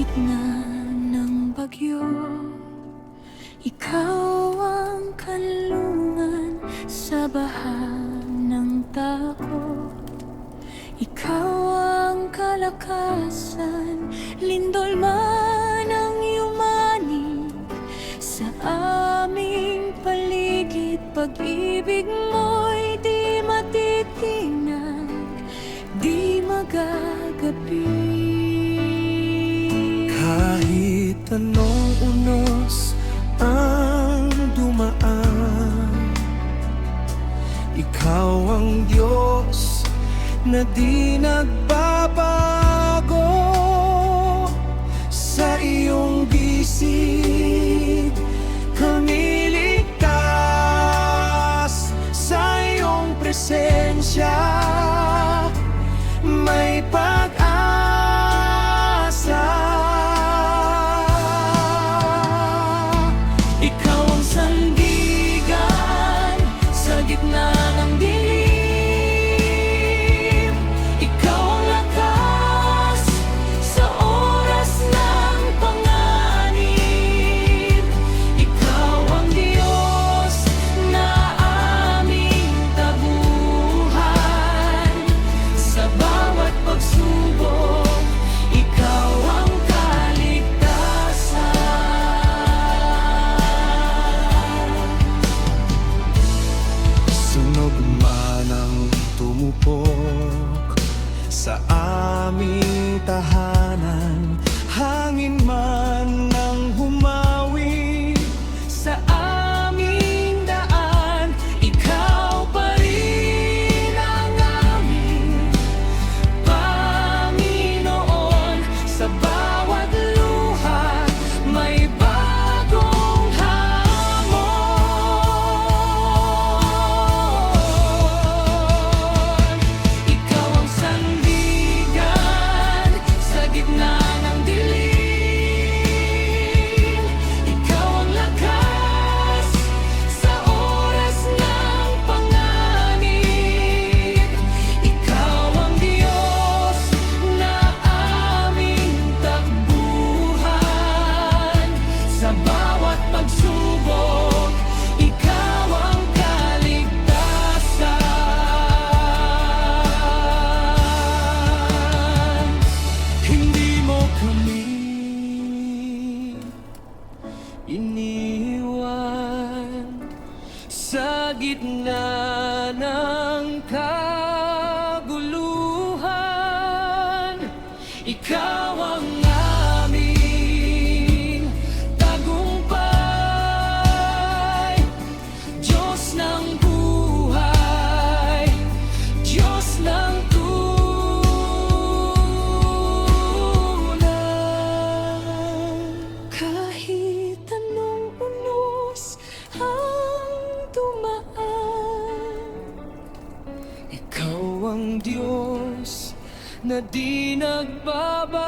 ng bagyo. Ikaw ang kanlungan sa baha ng tao. Ikaw ang kalakasan Lindol man ang yumanig Sa aming paligid Pag-ibig mo'y di matitinag Di magagabi Kahit anong unos ang dumaan. Ikaw ang Diyos na di nagbabago Sa iyong bisig kami ligtas Sa iyong presensya tumupok Sa aming tahanan gitna ng kaguluhan Ikaw ang Diyos na di nagbabago.